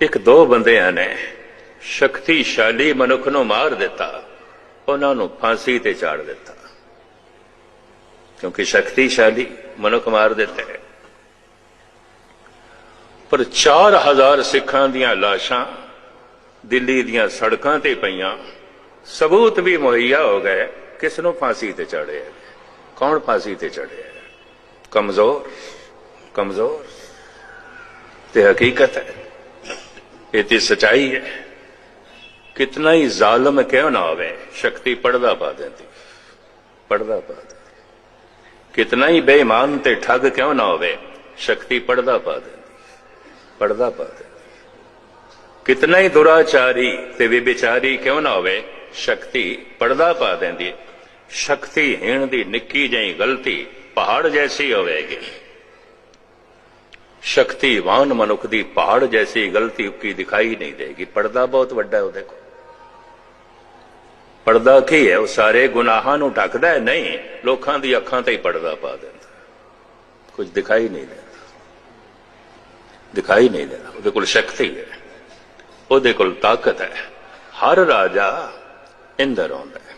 ਇੱਕ ਦੋ ਬੰਦਿਆਂ ਨੇ ਸ਼ਕਤੀਸ਼ਾਲੀ ਮਨੁੱਖ ਨੂੰ ਮਾਰ ਦਿੱਤਾ, ਉਹਨਾਂ ਨੂੰ ਫਾਂਸੀ ਤੇ ਚਾੜ ਦਿੱਤਾ। ਕਿਉਂਕਿ ਸ਼ਕਤੀਸ਼ਾਲੀ ਮਨੁੱਖ ਮਾਰ ਦਿੱਤੇ। ਪਰ 4000 ਸਿੱਖਾਂ ਦੀਆਂ ਲਾਸ਼ਾਂ ਦਿੱਲੀ ਦੀਆਂ ਸੜਕਾਂ ਤੇ ਪਈਆਂ, ਸਬੂਤ ਵੀ ਮੁਹੱਈਆ ਹੋ ਗਏ, ਕਿਸ ਨੂੰ ਫਾਂਸੀ ਤੇ ਚੜਿਆ ਕੌਣ ਫਾਂਸੀ ਤੇ ਚੜਿਆ ਕਮਜ਼ੋਰ ਕਮਜ਼ੋਰ। ਤੇ ਹਕੀਕਤ ਹੈ ਇਹ ਤੇ ਸਚਾਈ ਹੈ। ਕਿਤਨਾ ਹੀ ਜ਼ਾਲਮ ਕਿਉਂ ਨਾ ਹੋਵੇ। ਸ਼ਕਤੀ ਪੜਦਾ ਪਾ ਦਿੰਦੀ। ਪੜਦਾ ਪਾ ਦਿੰਦੀ। ਕਿਤਨਾ ਹੀ ਬੇਈਮਾਨ ਤੇ ਠੱਗ ਕਿਉਂ ਨਾ ਹੋਵੇ। ਸ਼ਕਤੀ ਪੜਦਾ ਪਾ ਦਿੰਦੀ। ਪੜਦਾ ਪਾ ਦਿੰਦੀ। ਕਿਤਨਾ ਹੀ ਦੁਰਾਚਾਰੀ ਤੇ ਵਿਚਾਰੀ ਕਿਉਂ ਨਾ ਹੋਵੇ। ਸ਼ਕਤੀ ਪੜਦਾ ਪਾ ਦਿੰਦੀ ਸ਼ਕਤੀਹੀਣ ਦੀ ਨਿੱਕੀ ਜਿਹੀ ਗਲਤੀ ਪਹਾੜ ਜੈਸੀ ਹੋਵੇਗੀ। ਸ਼ਕਤੀਵਾਨ ਮਨੁੱਖ ਦੀ ਪਹਾੜ ਜੈਸੀ ਗਲਤੀ ਉੱਕੀ ਦਿਖਾਈ ਨਹੀਂ ਦੇਗੀ। ਪਰਦਾ ਬਹੁਤ ਵੱਡਾ ਹੈ ਉਹ ਦੇਖੋ। ਪਰਦਾ ਕੀ ਹੈ? ਉਹ ਸਾਰੇ ਗੁਨਾਹਾਂ ਨੂੰ ਢੱਕਦਾ ਹੈ? ਨਹੀਂ। ਲੋਕਾਂ ਦੀ ਅੱਖਾਂ ਤੇ ਹੀ ਪਰਦਾ ਪਾ ਦਿੰਦਾ ਕੁਝ ਦਿਖਾਈ ਨਹੀਂ ਦਿੰਦਾ ਦਿਖਾਈ ਨਹੀਂ ਦਿੰਦਾ ਉਹਦੇ ਕੋਲ ਸ਼ਕਤੀ ਹੈ। ਉਹਦੇ ਕੋਲ ਤਾਕਤ ਹੈ। ਹਰ ਰਾਜਾ ਇੰਦਰ ਆਉਂਦਾ ਹੈ।